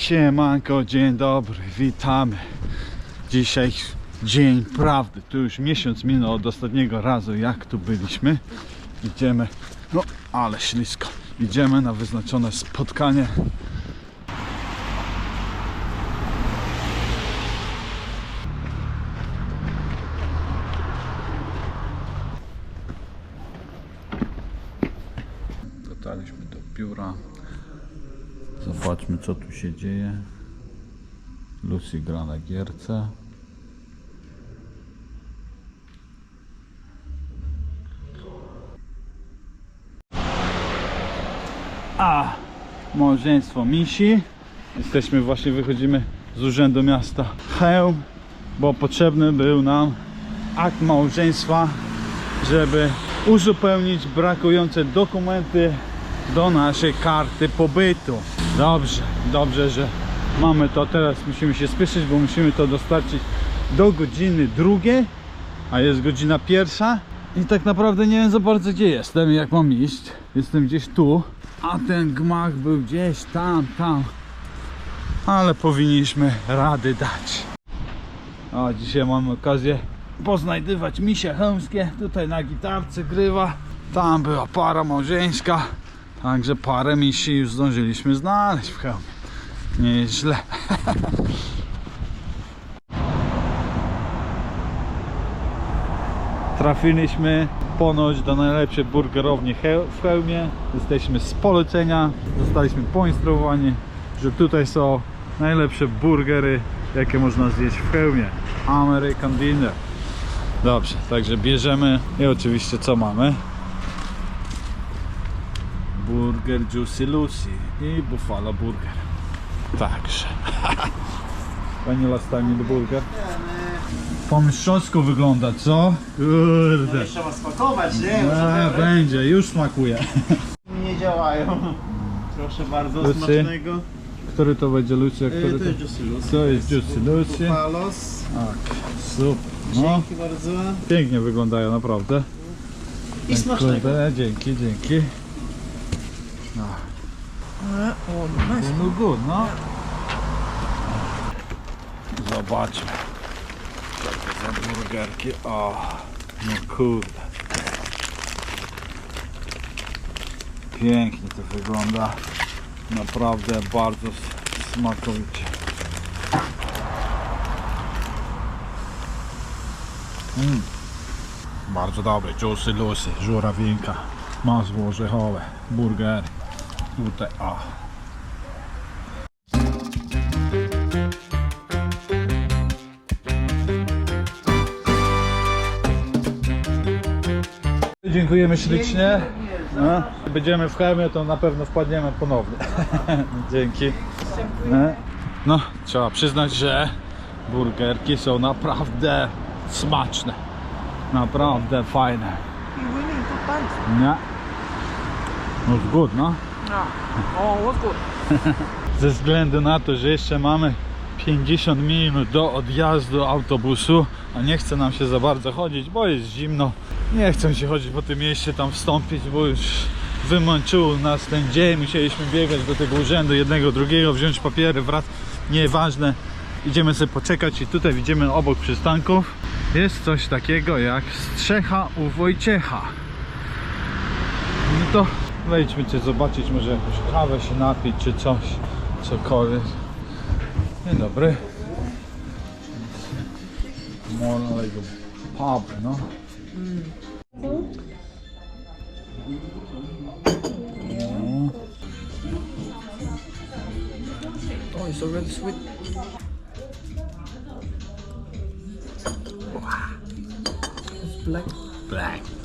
Siemanko, dzień dobry, witamy. Dzisiaj dzień prawdy. Tu już miesiąc minął od ostatniego razu, jak tu byliśmy. Idziemy, no ale ślisko. Idziemy na wyznaczone spotkanie. Dotarliśmy do biura. Zobaczmy co tu się dzieje. Lucy gra na gierce. A małżeństwo Misi. Jesteśmy właśnie, wychodzimy z urzędu miasta Chełm, bo potrzebny był nam akt małżeństwa, żeby uzupełnić brakujące dokumenty do naszej karty pobytu. Dobrze, dobrze, że mamy to. Teraz musimy się spieszyć, bo musimy to dostarczyć do godziny drugiej, a jest godzina pierwsza. I tak naprawdę nie wiem za bardzo gdzie jestem jak mam iść. Jestem gdzieś tu, a ten gmach był gdzieś tam, tam. Ale powinniśmy rady dać. A dzisiaj mamy okazję poznajdywać misie chełmskie. Tutaj na gitarce grywa. Tam była para małżeńska. Także parę misi już zdążyliśmy znaleźć w Chełmie. Nieźle. Trafiliśmy ponoć do najlepszej burgerowni w Chełmie. Jesteśmy z polecenia. Zostaliśmy poinstruowani, że tutaj są najlepsze burgery, jakie można zjeść w Chełmie. American Dinner. Dobrze, także bierzemy i oczywiście co mamy? Burger Juicy Lucy i Buffalo Burger. Także. Pani last time in the burger? Po mistrzowsku wygląda, co? Kurde. Trzeba spakować, nie? A, będzie, już smakuje. Nie działają. Proszę bardzo, Lucy? smacznego. Który to będzie Lucy, a E, który To jest Juicy Lucy. To jest Juicy Lucy. Bufalos. Tak, super. No, Dzięki bardzo. pięknie wyglądają naprawdę. I smacznego. Kurde, dzięki, dzięki. No, E, O, nice. no good, no. Zobaczmy. Co to za burgerki. O, no kurde. Pięknie to wygląda. Naprawdę bardzo smakowicie. Mm. Bardzo dobry, juicy lucy, żurawinka, masło orzechowe, burgery. Tutaj, o. Dziękujemy ślicznie. No, będziemy w Chemie, to na pewno wpadniemy ponownie. Dzięki. No. no, trzeba przyznać, że burgerki są naprawdę smaczne. Naprawdę fajne. Nie? No it's good, no? Oh, what's good? Ze względu na to, że jeszcze mamy 50 minut do odjazdu autobusu, a nie chce nam się za bardzo chodzić, bo jest zimno. Nie chcę się chodzić po tym mieście, tam wstąpić, bo już wymęczył nas ten dzień. Musieliśmy biegać do tego urzędu jednego, drugiego, wziąć papiery, wrac. Nieważne. Idziemy sobie poczekać i tutaj widzimy obok przystanków jest coś takiego jak strzecha u Wojciecha. No to wejdźmy cię zobaczyć, może jakąś kawę się napić czy coś, cokolwiek. Dzień dobry. More like a pub, no. No. Oh, it's already sweet. It's black. Black.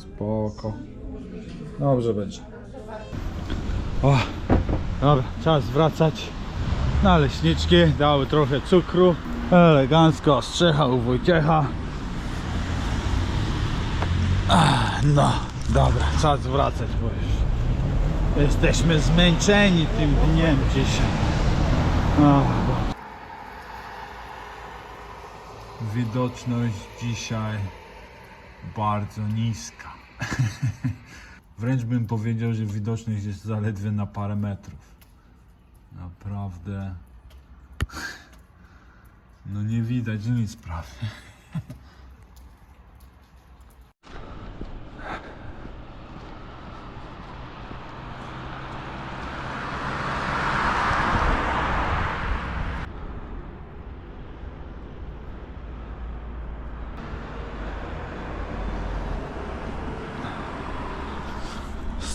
Spoko. Dobrze będzie. O, dobra, czas wracać. Naleśniczki dały trochę cukru. Elegancko strzecha u Wojciecha. Ach, No, dobra, czas wracać, bo już jesteśmy zmęczeni tym dniem dzisiaj. Ach, bo- Widoczność dzisiaj bardzo niska. Wręcz bym powiedział, że widoczność jest zaledwie na parę metrów. Naprawdę. No nie widać nic prawie.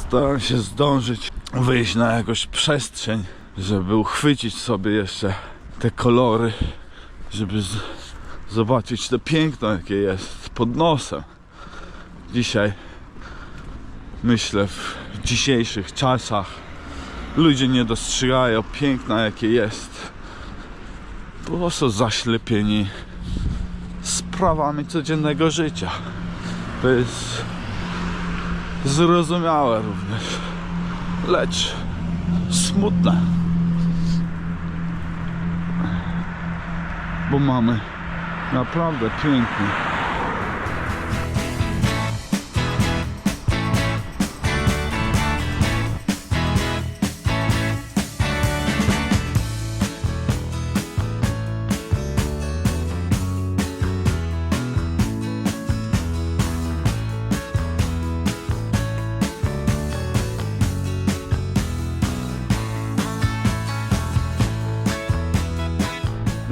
Staram się zdążyć wyjść na jakąś przestrzeń, żeby uchwycić sobie jeszcze te kolory, żeby zobaczyć to piękno, jakie jest pod nosem. Dzisiaj, myślę, w dzisiejszych czasach ludzie nie dostrzegają piękna, jakie jest. Po prostu zaślepieni sprawami codziennego życia. To jest zrozumiałe również, lecz smutne. Bo mamy naprawdę piękny.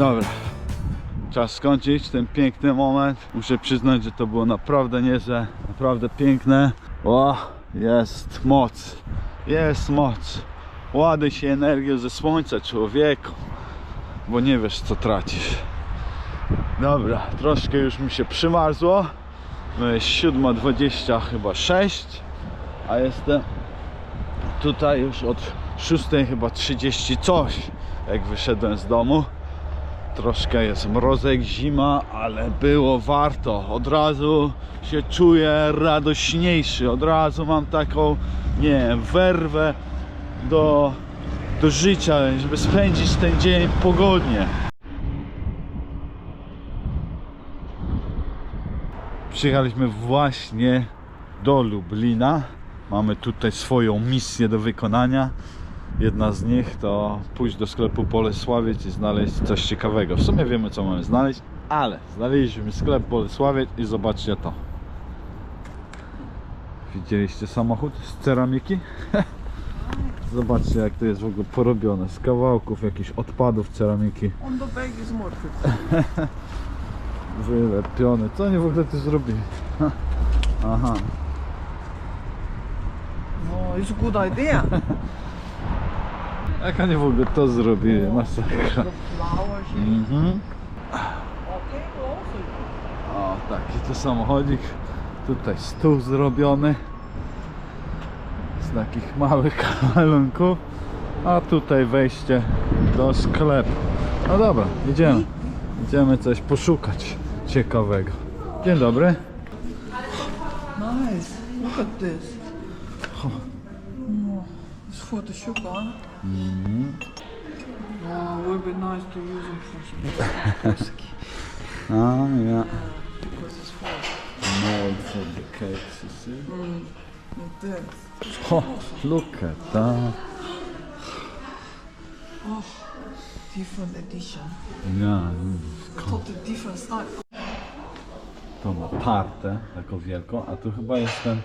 Dobra, czas skończyć ten piękny moment. Muszę przyznać, że to było naprawdę niezłe, naprawdę piękne. O, jest moc, jest moc. Ładuj się energią ze słońca, człowieku, bo nie wiesz co tracisz. Dobra, troszkę już mi się przymarzło. No jest 7.20 chyba 6, a jestem tutaj już od 6 chyba 30 coś, jak wyszedłem z domu. Troszkę jest mrozek, zima, ale było warto. Od razu się czuję radośniejszy. Od razu mam taką, nie wiem, werwę do, do życia, żeby spędzić ten dzień pogodnie. Przyjechaliśmy właśnie do Lublina. Mamy tutaj swoją misję do wykonania. Jedna z nich to pójść do sklepu Bolesławiec i znaleźć coś ciekawego. W sumie wiemy co mamy znaleźć, ale znaleźliśmy sklep Bolesławiec i zobaczcie to. Widzieliście samochód z ceramiki? Zobaczcie jak to jest w ogóle porobione z kawałków jakichś odpadów ceramiki On the bag is more. wylepione. Co oni w ogóle tu zrobili? Aha. Oh, it's a good idea. Jak oni w ogóle to zrobili? Masakra. Mhm. O, taki to samochodzik. Tutaj stół zrobiony z takich małych kawalunków. A tutaj wejście do sklepu. No dobra, idziemy. Idziemy coś poszukać ciekawego. Dzień dobry. Nice. Look at this. It's for the sugar. Oh, it would be nice to use them for some whiskey. A, ja. because it's for Made for the cakes, you see? like this. Oh, look at that. Oh, Different edition. Ja, Totally different style. to ma tartę taką wielką, a tu chyba jest ten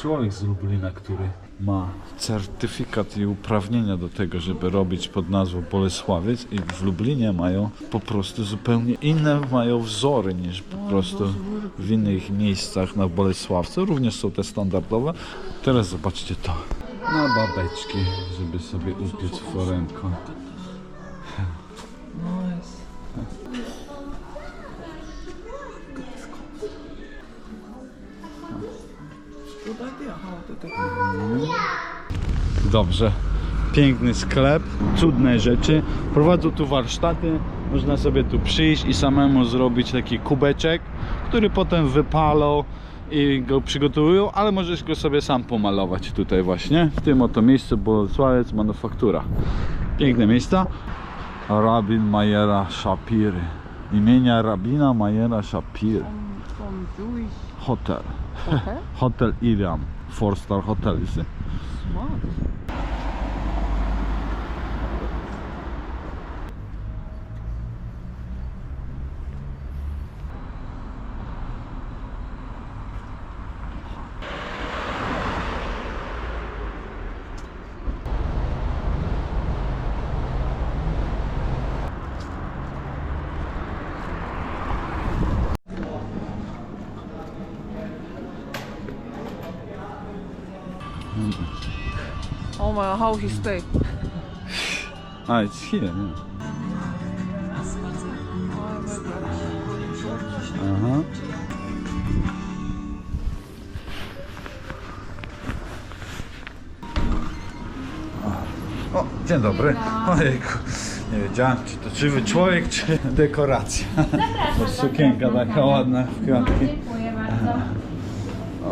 człowiek z Lublina, który ma certyfikat i uprawnienia do tego, żeby robić pod nazwą Bolesławiec i w Lublinie mają po prostu zupełnie inne mają wzory niż po prostu w innych miejscach na Bolesławce. Również są te standardowe. Teraz zobaczcie to. Na babeczki, żeby sobie upiec forenko. Nice. Dobrze. Piękny sklep, cudne rzeczy. Prowadzą tu warsztaty. Można sobie tu przyjść i samemu zrobić taki kubeczek, który potem wypalą i go przygotowują, ale możesz go sobie sam pomalować tutaj właśnie. W tym oto miejscu Bolesławiec Manufaktura. Piękne miejsca. Rabin Majera Shapiry. Imienia rabina Majera Shapiry. Hotel. Hotel. Iriam. four star hotel. Smart. Oh my, how he stay? Ah, it's here, yeah. Aha. O, dzień dobry. Ojejku, nie wiedziałem, czy to żywy człowiek, czy dekoracja. Bo sukienka taka ładna w kwiatki. Dziękuję bardzo.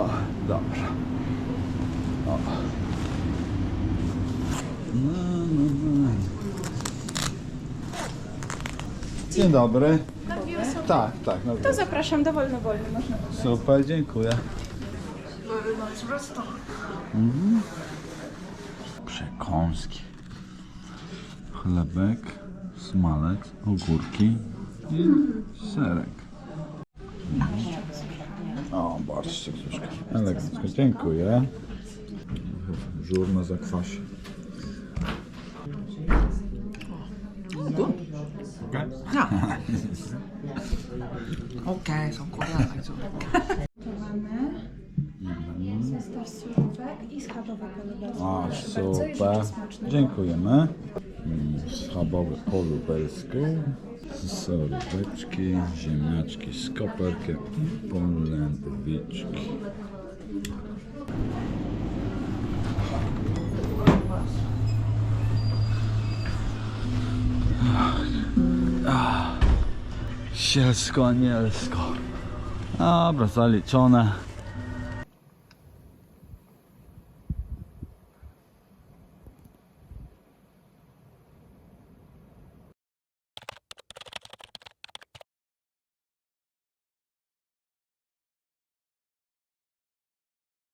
O, dobra. O. No, no, no. Dzień dobry. Tak, tak. No To zapraszam, dowolno wolno można. Super, dziękuję. Restaurant. Przekąski. Chlebek, smalec, ogórki i serek. O, barszczyk troszkę. Elegancko, dziękuję. Żur na zakwasie. Okay, są Koreanek. Zestaw surówek i schabowe polubelski. A, super. Dziękujemy. Mm, Schabowe po lubelsku. Soróweczki, ziemniaczki z koperkiem i polędwiczki. Sielsko-anielsko. Dobra, zaliczone.